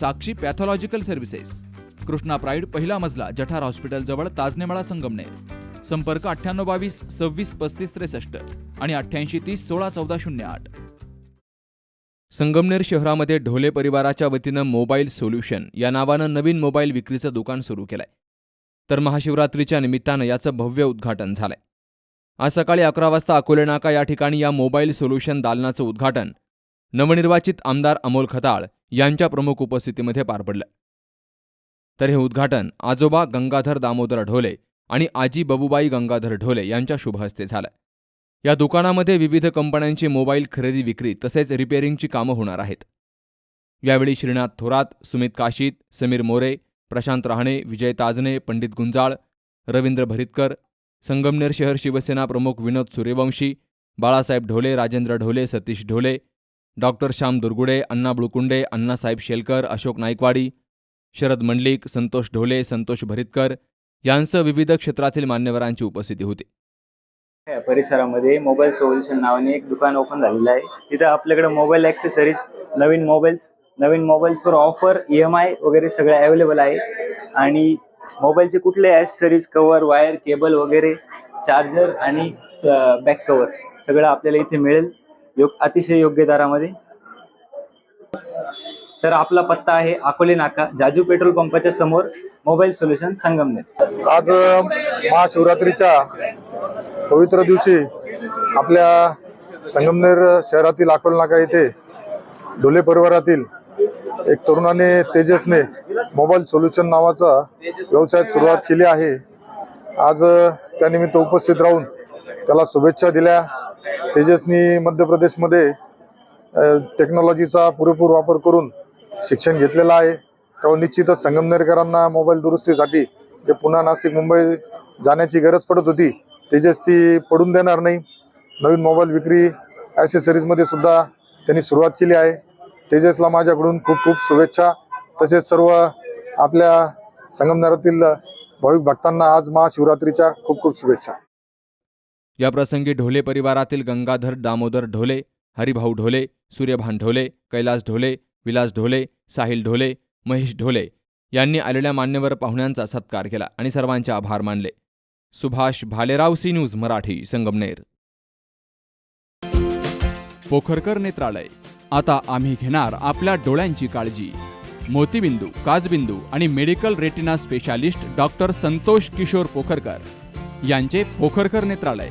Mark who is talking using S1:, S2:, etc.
S1: Sakshi pathological services. Krishna pride पहिला मजला जठार hospital जवळ ताजनेमाळा संगमनेर. संपर्क अठ्ठ्याण्णव बावीस सव्वीस पस्तीस त्रेसष्ट आणि अठ्ठ्याऐंशी तीस सोळा चौदा शून्य आठ. संगमनेर शहरामध्ये ढोले परिवाराच्या वतीनं मोबाईल सोल्युशन या नावानं नवीन मोबाईल विक्रीचं दुकान सुरू केलंय. तर महाशिवरात्रीच्या निमित्तानं याचं भव्य उद्घाटन झालंय. आज सकाळी अकरा वाजता अकोले नाका या ठिकाणी या मोबाईल सोल्युशन दालनाचं उद्घाटन नवनिर्वाचित आमदार अमोल खताळ यांच्या प्रमुख उपस्थितीमध्ये पार पडलं. तर हे उद्घाटन आजोबा गंगाधर दामोदर ढोले आणि आजी बबुबाई गंगाधर ढोले यांच्या शुभहस्ते झालं. या दुकानामध्ये विविध कंपन्यांची मोबाईल खरेदी विक्री तसेच रिपेअरिंगची कामं होणार आहेत. यावेळी श्रीनाथ थोरात सुमित काशीत समीर मोरे प्रशांत रहाणे विजय ताजने पंडित गुंजाळ रवींद्र भरितकर संगमनेर शहर शिवसेना प्रमुख विनोद सूर्यवंशी बाळासाहेब ढोले राजेंद्र ढोले सतीश ढोले डॉक्टर श्याम दुर्गुडे अण्णा बुळकुंडे अण्णासाहेब शेलकर अशोक नाईकवाडी शरद मंडलिक संतोष ढोले संतोष भरितकर यांसह विविध क्षेत्रातील मान्यवरांची उपस्थिती होती.
S2: या परिसरामध्ये मोबाईल सोल्युशन नावाने एक दुकान ओपन झालेलं आहे. तिथं आपल्याकडे मोबाईल ॲक्सेसरीज नवीन मोबाईल्स नवीन मोबाईल्सवर ऑफर ई एम आय वगैरे सगळं अवेलेबल आहे. आणि मोबाईलचे कुठले ॲक्सेसरीज कवर वायर केबल वगैरे चार्जर आणि बॅक कवर सगळं आपल्याला इथे मिळेल. योग अतिशय योग्य दरामध्ये. तर आपला पत्ता आहे अकोले नाका जाजू पेट्रोल पंपाच्या समोर मोबाईल सोल्युशन संगमनेर.
S3: आज महाशिवरात्रीच्या पवित्र दिवशी आपल्या संगमनेर शहरातील अकोलनाका येथे ढोले परिवारातील एक तरुणाने तेजसने मोबाईल सोल्युशन नावाचा व्यवसायात सुरुवात केली आहे. आज त्यानिमित्त उपस्थित राहून त्याला शुभेच्छा दिल्या. तेजसनी मध्य प्रदेशमध्ये टेक्नॉलॉजीचा पुरेपूर वापर करून शिक्षण घेतलेलं आहे. तेव्हा निश्चितच संगमनेरकरांना मोबाईल दुरुस्तीसाठी जे पुन्हा नाशिक मुंबई जाण्याची गरज पडत होती तेजस ती पडून देणार नाही. नवीन मोबाईल विक्री ॲसेसरीजमध्ये सुद्धा त्यांनी सुरुवात केली आहे. तेजसला माझ्याकडून खूप खूप शुभेच्छा. तसेच सर्व आपल्या संगमनेरातील भाविक भक्तांना आज महाशिवरात्रीच्या खूप खूप शुभेच्छा.
S1: याप्रसंगी ढोले परिवारातील गंगाधर दामोदर ढोले हरिभाऊ ढोले सूर्यभान ढोले कैलास ढोले विलास ढोले साहिल ढोले महेश ढोले यांनी आलेल्या मान्यवर पाहुण्यांचा सत्कार केला आणि सर्वांचे आभार मानले. Subhash Bhalerao C news Marathi Sangamner. Pokharkar नेत्रालय. आता आम्ही घेणार आपल्या डोळ्यांची काळजी. मोतीबिंदू काजबिंदू आणि medical retina specialist doctor Santosh Kishor Pokharkar यांचे पोखरकर नेत्रालय.